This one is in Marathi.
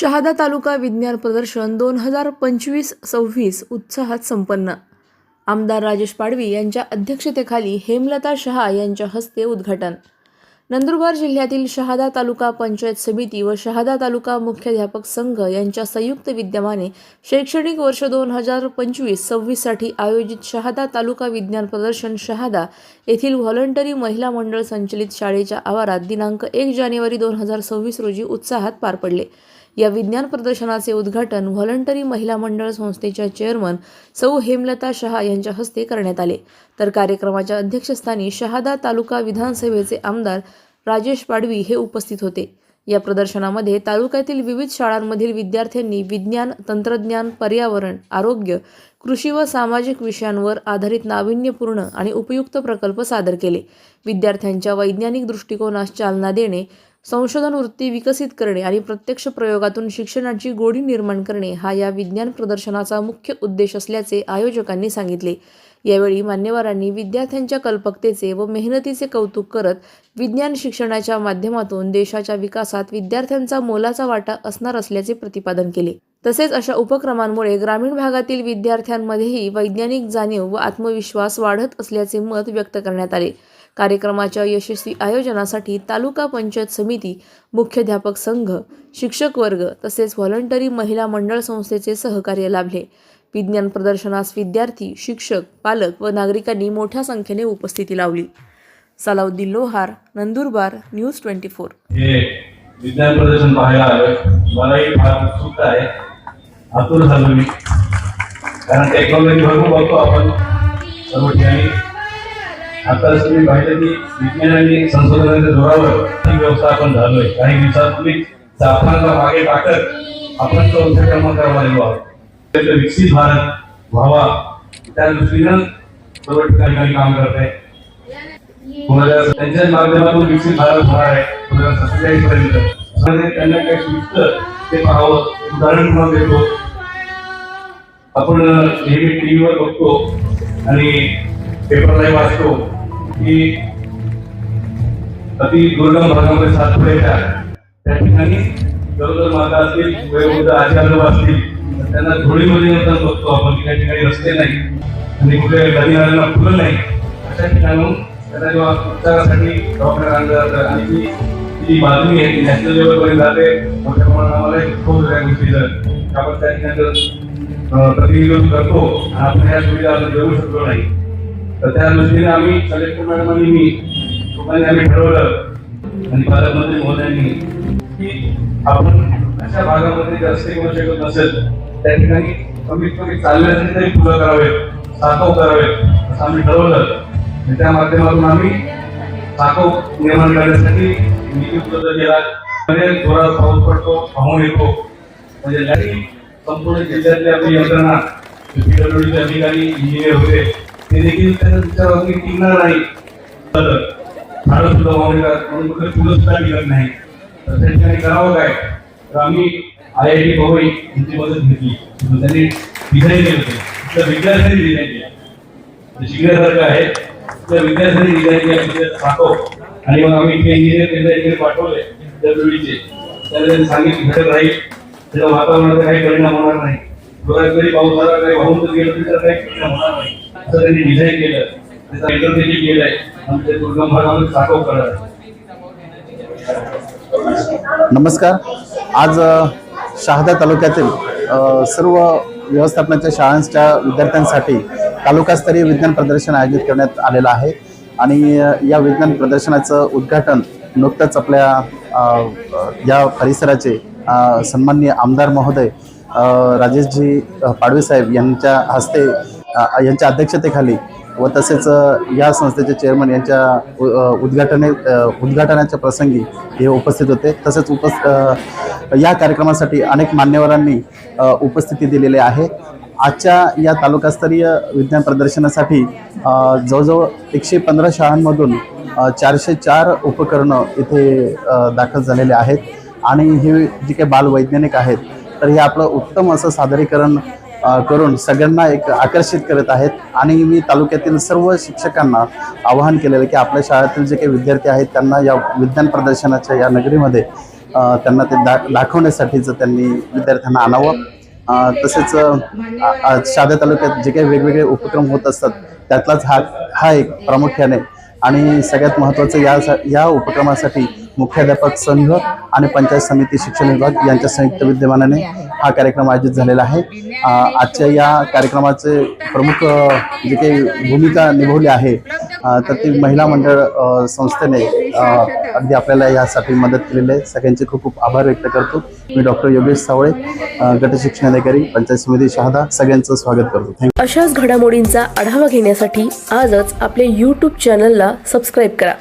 शहादा तालुका विज्ञान प्रदर्शन दोन हजार पंचवीस सव्वीस उत्साहात संपन्न. आमदार राजेश पाडवी यांच्या अध्यक्षतेखाली हेमलता शहा यांच्या हस्ते उद्घाटन. नंदुरबार जिल्ह्यातील शहादा तालुका पंचायत समिती व शहादा तालुका मुख्याध्यापक संघ यांच्या संयुक्त विद्यमाने शैक्षणिक वर्ष दोन हजार पंचवीस सव्वीससाठी आयोजित शहादा तालुका विज्ञान प्रदर्शन शहादा येथील व्हॉलंटरी महिला मंडळ संचलित शाळेच्या आवारात दिनांक एक जानेवारी दोन हजार सव्वीस रोजी उत्साहात पार पडले. या विज्ञान प्रदर्शनाचे उद्घाटन व्हॉलंटरी महिला मंडळ संस्थेच्या चेअरमन सौ हेमलता शहा यांच्या हस्ते करण्यात आले. तर कार्यक्रमाच्या अध्यक्षस्थानी शहादा तालुका विधानसभेचे आमदार राजेश पाडवी हे उपस्थित होते. या प्रदर्शनामध्ये तालुक्यातील विविध शाळांमधील विद्यार्थ्यांनी विज्ञान तंत्रज्ञान पर्यावरण आरोग्य कृषी व सामाजिक विषयांवर आधारित नाविन्यपूर्ण आणि उपयुक्त प्रकल्प सादर केले. विद्यार्थ्यांच्या वैज्ञानिक दृष्टिकोनास चालना देणे संशोधन वृत्ती विकसित करणे आणि प्रत्यक्ष प्रयोगातून शिक्षणाची गोडी निर्माण करणे हा या विज्ञान प्रदर्शनाचा मुख्य उद्देश असल्याचे आयोजकांनी सांगितले. यावेळी मान्यवरांनी विद्यार्थ्यांच्या कल्पकतेचे व मेहनतीचे कौतुक करत विज्ञान शिक्षणाच्या माध्यमातून देशाच्या विकासात विद्यार्थ्यांचा मोलाचा वाटा असणार असल्याचे प्रतिपादन केले. तसेच अशा उपक्रमांमुळे ग्रामीण भागातील विद्यार्थ्यांमध्येही वैज्ञानिक जाणीव व आत्मविश्वास वाढत असल्याचे मत व्यक्त करण्यात आले. कार्यक्रमाच्या यशस्वी आयोजनासाठी तालुका पंचायत समिती मुख्याध्यापक संघ शिक्षक वर्ग तसेच व्हॉलंटरी महिला मंडळ संस्थेचे सहकार्य लाभले. विज्ञान प्रदर्शनास विद्यार्थी शिक्षक पालक व नागरिकांनी मोठ्या संख्येने उपस्थिती लावली. Salauddin Lohar Nandurbar news twenty four. विज्ञान प्रदर्शन पाहायला आलोय. मलाही फार उत्सुकता आहे. आतुर झालो मी कारण टेक्नॉलॉजी भरपूर बघतो आपण. सर्व ठिकाणी आता तुम्ही पाहिलं की विज्ञान आणि संशोधनाच्या जोरावर ही व्यवस्था आपण झालोय. काही दिवसापूर्वी जापानला मागे टाकत आपण चौथ्या क्रमांकावर आलेलो आहोत. विकसित भारत व्हावा. त्या दृष्टीनं सर्व ठिकाणी काम करत आहे. कोणाला त्यांच्या माध्यमातून विकसित भारत होणार आहे. कोणाला सत्तेचाळीस पर्यंत त्यांना काय सुचतं ते पाहावं. उदाहरण म्हणून देतो आपण नेहमी टी व्हीवर बघतो आणि पेपरलाही वाचतो की अति दुर्गम भागामध्ये सातपुड्याच्या त्या ठिकाणी गरोदर माता असतील वयोवृद्ध आजी आजोबा असतील त्यांना धुळीमध्ये नंतर बघतो आपण की त्या ठिकाणी रस्ते नाही आणि कुठे गणितांना फुलं नाही अशा ठिकाणून त्यांना जेव्हा उपचारासाठी डॉक्टर आणलं जातं आणि ती ती बातमी आहे ती नॅशनल लेवलपर्यंत जाते. मोठ्या प्रमाणात आम्हाला खूप वेगळ्या गोष्टीचं आपण त्या ठिकाणी प्रतिनिधित्व करतो आणि आपण ह्या सुविधा अजून देऊ शकलो नाही तर त्या दृष्टीने आम्ही कलेक्टर मॅडम आणि मी लोकांनी आम्ही ठरवलं आणि पालकमंत्री महोदयांनी की आपण अशा भागामध्ये जास्त करू शकत नसेल त्या ठिकाणी कमीत कमी चालण्यासाठी तरी फुलं करावेत साखव करावेत असं आम्ही ठरवलं. आणि त्या माध्यमातून आम्ही साखव निर्माण करण्यासाठी निधी उपलब्ध केला मध्ये जोरात पाऊस पडतो पाहून येतो म्हणजे संपूर्ण जिल्ह्यातली आपली यंत्रणा पीडब्ल्यूडीचे अधिकारी इंजिनियर होते ते देखील त्यांना विचारावरती टिकणार नाही तर झाडं सुद्धा वाहून येतात म्हणून कुठे फुलं सुद्धा टिकत नाही तर त्या ठिकाणी करावं काय तर आम्ही आय आय टी पवई यांची मदत घेतली मग त्यांनी डिझाईन केलं त्या विद्यार्थ्यांनी डिझाईन केलं शिकण्यासारखं आहे. त्या विद्यार्थ्यांनी डिझाईन केलं तिथे दाखव आणि मग आम्ही इथे इंजिनियर केंद्र इकडे पाठवले दरवेळीचे. त्यावेळेस सांगितलं घडत राहील. त्याचा वातावरणाचा काही परिणाम होणार नाही. जोरात जरी पाऊस आला काही वाहून तर गेलं तरी त्याचा काही परिणाम होणार नाही. असं त्यांनी डिझाईन केलं. त्याचा इंटरनेट केलंय. आणि ते दुर्गम भागामध्ये साठव करणार नमस्कार. आज शहादा तालुक्यातील सर्व व्यवस्थापनाच्या शाळांच्या विद्यार्थ्यांसाठी तालुकास्तरीय विज्ञान प्रदर्शन आयोजित करण्यात आलेलं आहे. आणि या विज्ञान प्रदर्शनाचं उद्घाटन नुकतंच आपल्या या परिसराचे सन्माननीय आमदार महोदय राजेशजी पाडवीसाहेब पाडवे साहेब यांच्या हस्ते यांच्या अध्यक्षतेखाली व तसेच या संस्थेचे चेअरमन यांच्या उद्घाटने उद्घाटनाच्या प्रसंगी हे उपस्थित होते. तसेच उपस् या कार्यक्रमासाठी अनेक मान्यवरांनी उपस्थिती दिलेली आहे. आजच्या या तालुकास्तरीय विज्ञान प्रदर्शनासाठी जवळजवळ एकशे पंधरा शाळांमधून चारशे चार उपकरणं इथे दाखल झालेले आहेत. आणि हे जे काही बालवैज्ञानिक आहेत तर हे आपलं उत्तम असं सादरीकरण करून सगळ्यांना एक आकर्षित करत आहेत. आणि मी तालुक्यातील सर्व शिक्षकांना आवाहन केलेलं की आपल्या शाळेतील जे काही विद्यार्थी आहेत त्यांना या विज्ञान प्रदर्शनाच्या या नगरीमध्ये त्यांना ते दा दाखवण्यासाठीचं त्यांनी विद्यार्थ्यांना आणावं. तसेच अ, शहादा तालुक्यात जे काही वेगवेगळे उपक्रम होत असतात त्यातलाच हा हा एक प्रामुख्याने. आणि सगळ्यात महत्त्वाचं या या उपक्रमासाठी मुख्याध्यापक संघ आणि पंचायत समिती शिक्षण विभाग यांच्या संयुक्त विद्यमानाने हा कार्यक्रम आयोजित झालेला आहे. आजच्या या कार्यक्रमाचे प्रमुख जे काही भूमिका निभवली आहे तर ती महिला मंडळ संस्थेने अगदी आपल्याला यासाठी मदत केलेली आहे. सगळ्यांचे खूप खूप आभार व्यक्त करतो. मी डॉक्टर योगेश सावळे गटशिक्षणाधिकारी पंचायत समिती शहादा सगळ्यांचं स्वागत करतो. अशाच घडामोडींचा आढावा घेण्यासाठी आजच आपले यूट्यूब चॅनलला सबस्क्राईब करा.